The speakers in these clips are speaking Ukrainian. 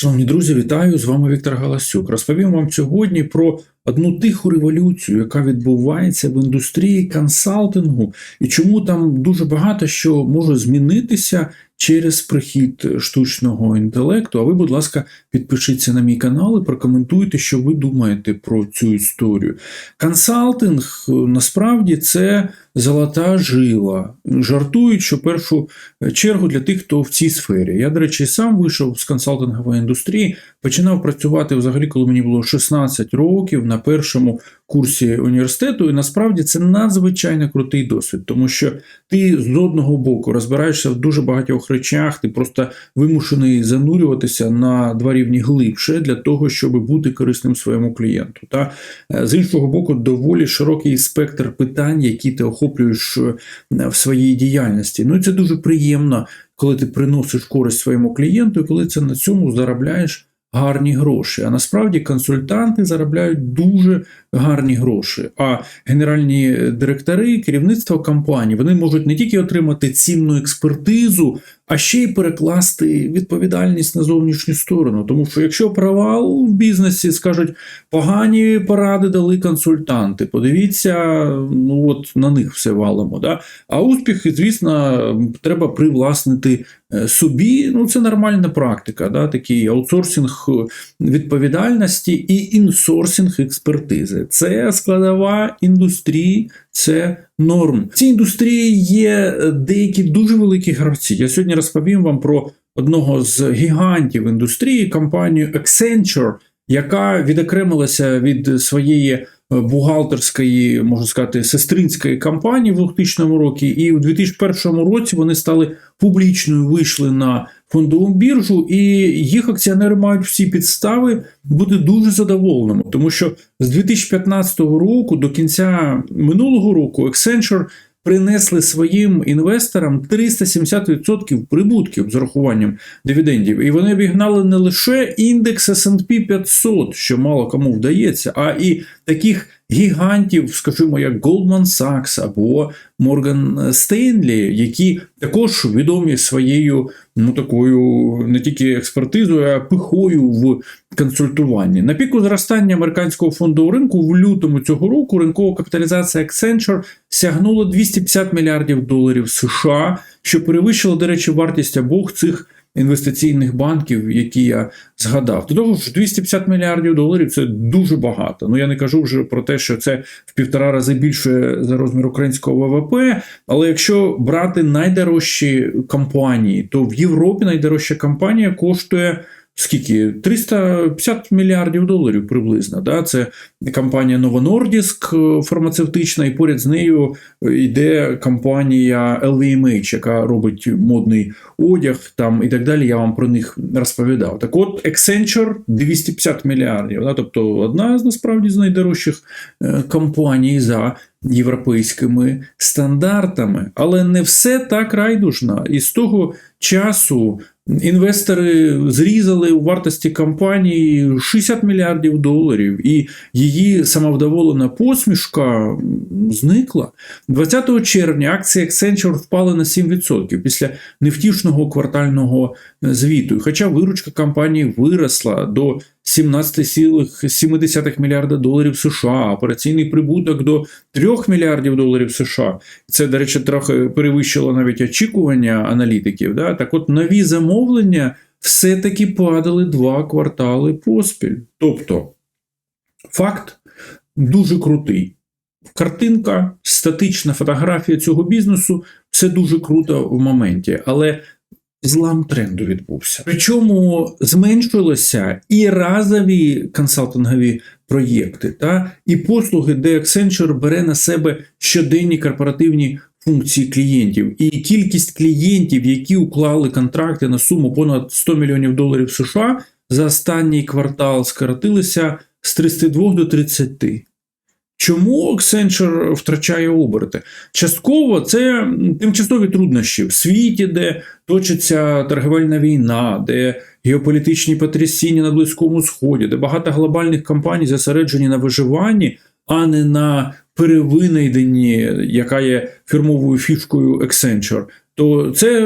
Шановні друзі, вітаю! З вами Віктор Галасюк. Розповім вам сьогодні про одну тиху революцію, яка відбувається в індустрії консалтингу, і чому там дуже багато що може змінитися через прихід штучного інтелекту. А ви, будь ласка, підпишіться на мій канал і прокоментуйте, що ви думаєте про цю історію. Консалтинг насправді це золота жила. Жартують, що першу чергу для тих, хто в цій сфері. Я, до речі, сам вийшов з консалтингової індустрії, починав працювати взагалі, коли мені було 16 років на першому курсі університету. І насправді це надзвичайно крутий досвід, тому що ти з одного боку розбираєшся в дуже багатьох речах, ти просто вимушений занурюватися на два рівні глибше для того, щоб бути корисним своєму клієнту. Та з іншого боку, доволі широкий спектр питань, які ти охоплюєш в своїй діяльності. Ну і це дуже приємно, коли ти приносиш користь своєму клієнту, і коли це на цьому заробляєш. Гарні гроші. А насправді консультанти заробляють дуже гарні гроші. А генеральні директори, керівництво компанії вони можуть не тільки отримати цінну експертизу, а ще й перекласти відповідальність на зовнішню сторону. Тому що якщо провал в бізнесі скажуть, погані поради дали консультанти, подивіться, ну от на них все валимо. Да? А успіхи, звісно, треба привласнити собі. Ну це нормальна практика, да? такий аутсорсинг відповідальності і інсорсинг експертизи. Це складова індустрії, це норм. В цій індустрії є деякі дуже великі гравці. Я сьогодні розповім вам про одного з гігантів індустрії, компанію Accenture, яка відокремилася від своєї бухгалтерської, можна сказати, сестринської кампанії в 2000 році, і у 2001 році вони стали публічною, вийшли на фондову біржу, і їх акціонери мають всі підстави бути дуже задоволеними, тому що з 2015 року до кінця минулого року Accenture принесли своїм інвесторам 370% прибутків з урахуванням дивідендів. І вони обігнали не лише індекс S&P 500, що мало кому вдається, а і таких гігантів, скажімо, як Goldman Sachs або Morgan Stanley, які також відомі своєю ну такою не тільки експертизою, а пихою в консультуванні. На піку зростання американського фондового ринку в лютому цього року ринкова капіталізація Accenture сягнула 250 мільярдів доларів США, що перевищило, до речі, вартість обох цих інвестиційних банків, які я згадав. До того ж, 250 мільярдів доларів це дуже багато. Ну я не кажу вже про те, що це в півтора рази більше за розмір українського ВВП. Але якщо брати найдорожчі компанії, то в Європі найдорожча компанія коштує. Скільки 350 мільярдів доларів приблизно. Да? Це компанія Novo Nordisk фармацевтична, і поряд з нею йде компанія LVMH, яка робить модний одяг там і так далі. Я вам про них розповідав. Так от Accenture 250 мільярдів. Да? Тобто одна з насправді з найдорожчих компаній за європейськими стандартами. Але не все так райдужно. І з того часу. Інвестори зрізали у вартості компанії 60 мільярдів доларів, і її самовдоволена посмішка зникла. 20 червня акції Accenture впали на 7% після невтішного квартального звіту. Хоча виручка компанії виросла до 17,7 мільярда доларів США, операційний прибуток до 3 мільярдів доларів США. Це, до речі, трохи перевищило навіть очікування аналітиків. Да? Так от нові замовлення все-таки падали два квартали поспіль. Тобто, факт дуже крутий. Картинка, статична фотографія цього бізнесу це дуже круто в моменті. Але Злам тренду відбувся. Причому зменшилися і разові консалтингові проєкти, та і послуги, де Accenture бере на себе щоденні корпоративні функції клієнтів. І кількість клієнтів, які уклали контракти на суму понад 100 мільйонів доларів США за останній квартал скоротилися з 32 до 30. Чому Accenture втрачає оберти? Частково це тимчасові труднощі в світі, де точиться торговельна війна, де геополітичні потрясіння на Близькому Сході, де багато глобальних компаній зосереджені на виживанні, а не на перевинайденні, яка є фірмовою фішкою Accenture. то це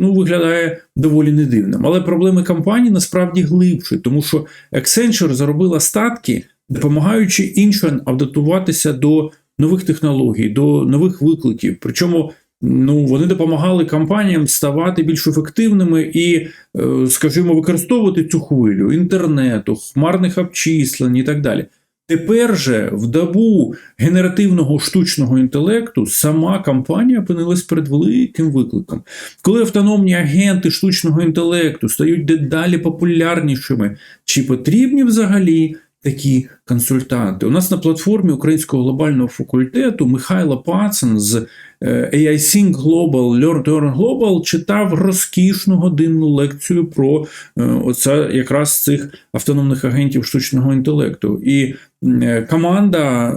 ну, виглядає доволі недивним. Але проблеми компанії насправді глибші, тому що Accenture заробила статки, допомагаючи іншим адаптуватися до нових технологій, до нових викликів. Причому ну, вони допомагали компаніям ставати більш ефективними і, е, скажімо, використовувати цю хвилю інтернету, хмарних обчислень і так далі. Тепер же в добу генеративного штучного інтелекту сама компанія опинилась перед великим викликом. Коли автономні агенти штучного інтелекту стають дедалі популярнішими, чи потрібні взагалі такі консультанти? У нас на платформі Українського глобального факультету Михайло Пацан з AISync AI Think Global, Learn to Earn Global читав розкішну годинну лекцію про е, оце якраз цих автономних агентів штучного інтелекту. І е, команда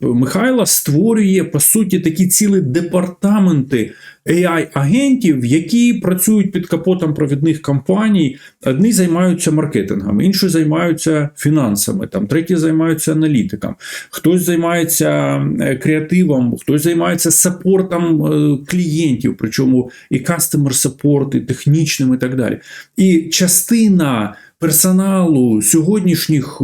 Михайла створює по суті такі цілі департаменти AI-агентів, які працюють під капотом провідних компаній. Одні займаються маркетингом, інші займаються фінансами, там треті займаються аналітиком, хтось займається креативом, хтось займається саппортом клієнтів, причому і support, і технічним, і так далі. І частина. Персоналу сьогоднішніх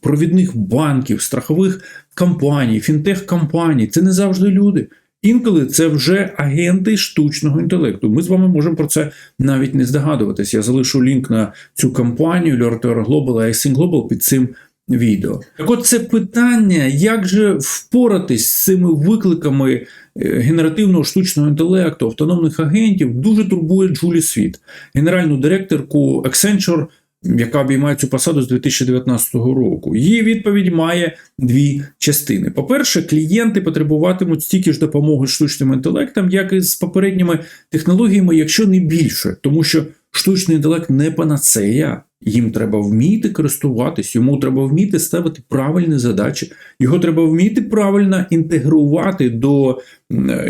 провідних банків, страхових компаній, фінтех-компаній це не завжди люди. Інколи це вже агенти штучного інтелекту. Ми з вами можемо про це навіть не здогадуватись. Я залишу лінк на цю компанію Lortor Global iSync Global під цим відео. Так от це питання, як же впоратись з цими викликами генеративного штучного інтелекту, автономних агентів, дуже турбує Джулі Світ, генеральну директорку Accenture, яка обіймає цю посаду з 2019 року. Її відповідь має дві частини. По-перше, клієнти потребуватимуть стільки ж допомоги штучним інтелектом, як і з попередніми технологіями, якщо не більше, тому що штучний інтелект не панацея. Їм треба вміти користуватись, йому треба вміти ставити правильні задачі, його треба вміти правильно інтегрувати до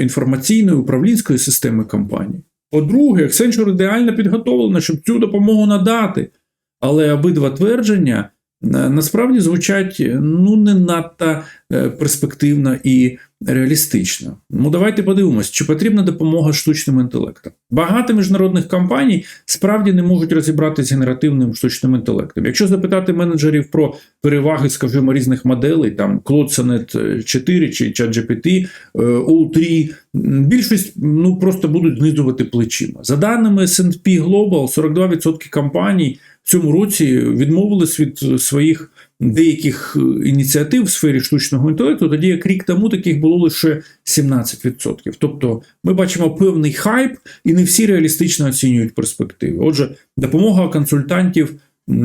інформаційної управлінської системи компанії. По-друге, Accenture ідеально підготовлена, щоб цю допомогу надати. Але обидва твердження е, насправді звучать ну не надто перспективно і реалістично. Ну давайте подивимось, чи потрібна допомога штучним інтелектом. Багато міжнародних компаній справді не можуть розібратися з генеративним штучним інтелектом. Якщо запитати менеджерів про переваги, скажімо, різних моделей, там Sonnet 4 чи ChatGPT, O3, більшість ну просто будуть знизувати плечима. За даними S&P Global, 42% компаній в цьому році відмовились від своїх деяких ініціатив в сфері штучного інтелекту, тоді як рік тому таких було лише 17%. Тобто ми бачимо певний хайп, і не всі реалістично оцінюють перспективи. Отже, допомога консультантів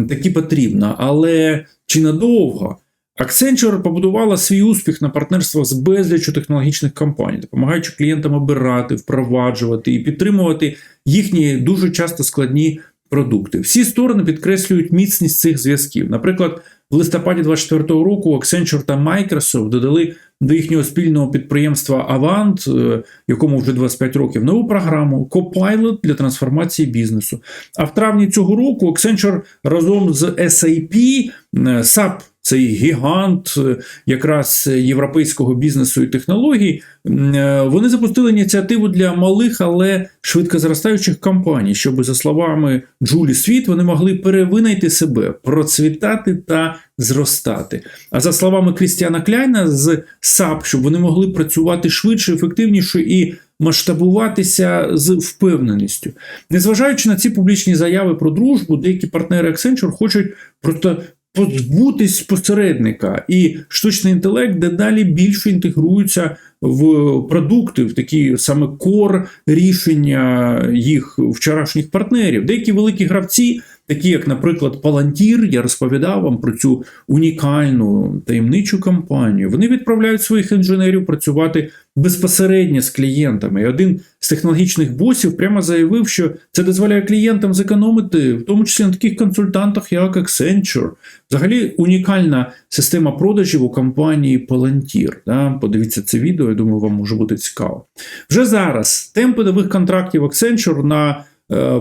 таки потрібна, але чи надовго? Accenture побудувала свій успіх на партнерствах з безлічю технологічних компаній, допомагаючи клієнтам обирати, впроваджувати і підтримувати їхні дуже часто складні продукти. Всі сторони підкреслюють міцність цих зв'язків. Наприклад, в листопаді 2024 року Accenture та Microsoft додали до їхнього спільного підприємства Avant, е, якому вже 25 років, нову програму Copilot для трансформації бізнесу. А в травні цього року Accenture разом з SAP е, SAP цей гігант е, якраз європейського бізнесу і технологій, е, вони запустили ініціативу для малих, але швидко зростаючих компаній, щоб, за словами Джулі Світ, вони могли перевинайти себе, процвітати та зростати. А за словами Крістіана Кляйна з САП, щоб вони могли працювати швидше, ефективніше і масштабуватися з впевненістю. Незважаючи на ці публічні заяви про дружбу, деякі партнери Accenture хочуть просто позбутись посередника, і штучний інтелект дедалі більше інтегрується в продукти, в такі саме кор рішення їх вчорашніх партнерів. Деякі великі гравці. Такі, як, наприклад, Palantir, я розповідав вам про цю унікальну таємничу компанію. Вони відправляють своїх інженерів працювати безпосередньо з клієнтами. І один з технологічних босів прямо заявив, що це дозволяє клієнтам зекономити, в тому числі на таких консультантах, як Accenture. Взагалі унікальна система продажів у компанії Palantir. Да? Подивіться це відео, я думаю, вам може бути цікаво. Вже зараз темпи нових контрактів Accenture на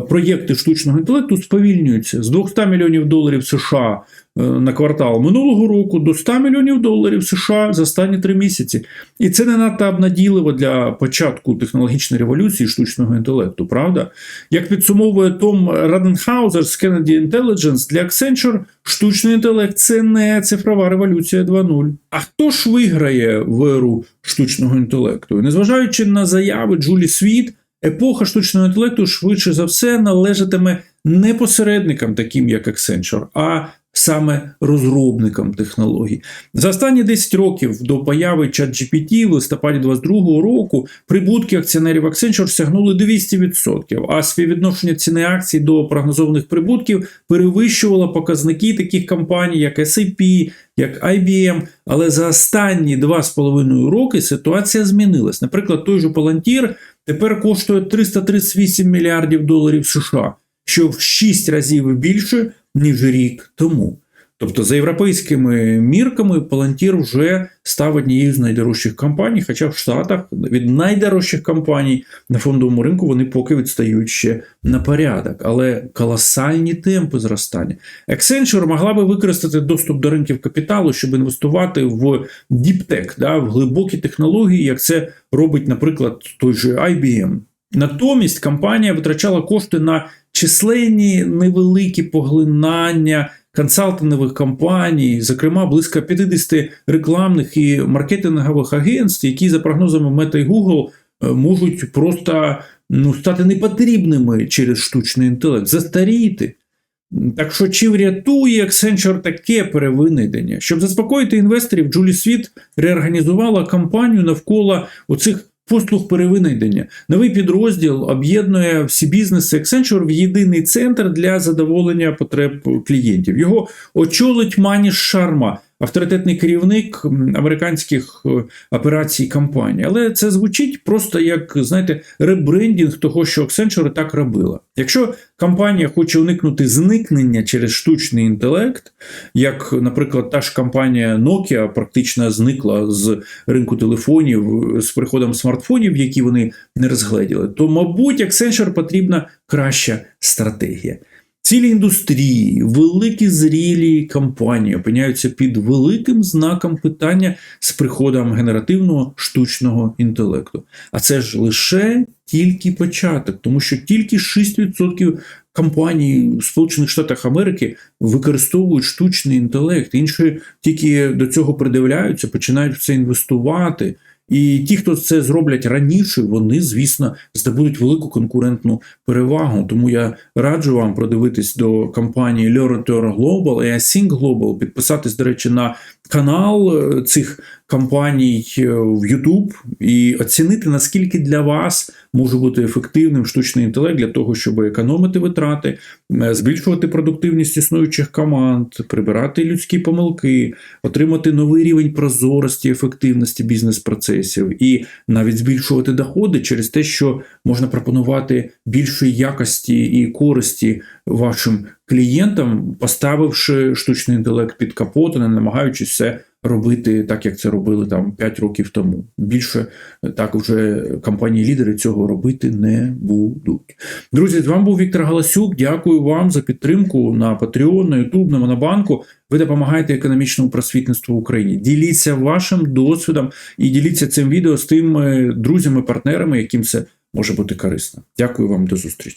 проєкти штучного інтелекту сповільнюються з 200 мільйонів доларів США е, на квартал минулого року до 100 мільйонів доларів США за останні три місяці. І це не надто обнадійливо для початку технологічної революції штучного інтелекту, правда? Як підсумовує Том Раденхаузер з Kennedy Intelligence, для Accenture штучний інтелект це не цифрова революція 2.0. А хто ж виграє в еру штучного інтелекту? Незважаючи на заяви Джулі Світ, епоха штучного інтелекту швидше за все належатиме не посередникам, таким як Accenture, а саме розробникам технологій. За останні 10 років до появи ChatGPT в листопаді 2022 року прибутки акціонерів Accenture сягнули 200%, а співвідношення ціни акцій до прогнозованих прибутків перевищувало показники таких компаній, як SAP, як IBM. Але за останні 2,5 роки ситуація змінилась. Наприклад, той же Palantir тепер коштує 338 мільярдів доларів США, що в 6 разів більше, ніж рік тому. Тобто, за європейськими мірками, Palantir вже став однією з найдорожчих компаній, хоча в Штатах від найдорожчих компаній на фондовому ринку вони поки відстають ще на порядок, але колосальні темпи зростання. Accenture могла би використати доступ до ринків капіталу, щоб інвестувати в діптек, да, в глибокі технології, як це робить, наприклад, той же IBM. Натомість компанія витрачала кошти на численні невеликі поглинання консалтингових компаній, зокрема близько 50 рекламних і маркетингових агентств, які за прогнозами Meta і Google е, можуть просто ну, стати непотрібними через штучний інтелект, застаріти. Так що чи врятує Accenture таке перевинайдення? Щоб заспокоїти інвесторів, Джулі Світ реорганізувала кампанію навколо оцих послуг перевинайдення. Новий підрозділ об'єднує всі бізнеси Accenture в єдиний центр для задоволення потреб клієнтів. Його очолить Маніш Шарма, авторитетний керівник американських е, операцій компанії. Але це звучить просто як, знаєте, ребрендінг того, що Accenture так робила. Якщо компанія хоче уникнути зникнення через штучний інтелект, як, наприклад, та ж компанія Nokia практично зникла з ринку телефонів з приходом смартфонів, які вони не розгледіли, то, мабуть, Accenture потрібна краща стратегія. Цілі індустрії, великі зрілі компанії опиняються під великим знаком питання з приходом генеративного штучного інтелекту. А це ж лише тільки початок, тому що тільки 6% компаній в Сполучених Штатах Америки використовують штучний інтелект. Інші тільки до цього придивляються, починають в це інвестувати. І ті, хто це зроблять раніше, вони, звісно, здобудуть велику конкурентну перевагу. Тому я раджу вам продивитись до компанії Learn Global і Async Global, підписатись, до речі, на канал е, цих компаній е, в YouTube і оцінити, наскільки для вас може бути ефективним штучний інтелект для того, щоб економити витрати, е, збільшувати продуктивність існуючих команд, прибирати людські помилки, отримати новий рівень прозорості, ефективності бізнес-процесів і навіть збільшувати доходи через те, що можна пропонувати більшої якості і користі вашим клієнтам, поставивши штучний інтелект під капот, не намагаючись все робити так, як це робили там 5 років тому. Більше так вже компанії-лідери цього робити не будуть. Друзі, з вами був Віктор Галасюк. Дякую вам за підтримку на Patreon, на YouTube, на Монобанку. Ви допомагаєте економічному просвітництву в Україні. Діліться вашим досвідом і діліться цим відео з тими друзями, партнерами, яким це може бути корисно. Дякую вам, до зустрічі.